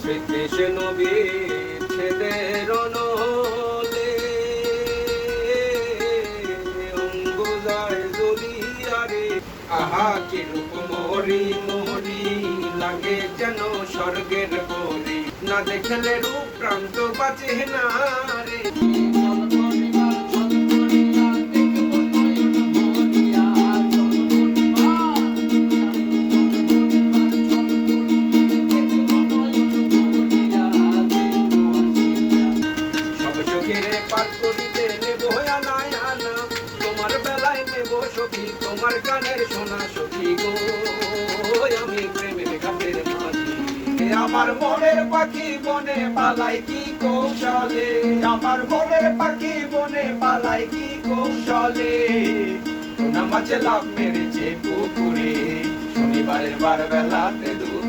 শ্রীকৃষ্ণ বিচ্ছেদের অনলে। অঙ্গুলায় জড়িয়ারে আহা কিরূপ মরি মরি লাগে যেন স্বর্গের পরি। না দেখলে রূপ প্রান্ত বাঁচে না রে। সব পার করিতে নেব আনায় আনা। তোমার বেলায় নেব সখী, তোমার কানের সোনা সখী গো। আমি প্রেমের ঘাটের আমার মনের পাখি বনে পালাই কি কৌশলে? আমার মনের পাখি বনে পালাই কি কৌশলে? সোনা মাছে লাভ মেরেছে পুকুরে। শনিবারের বার বেলাতে দূর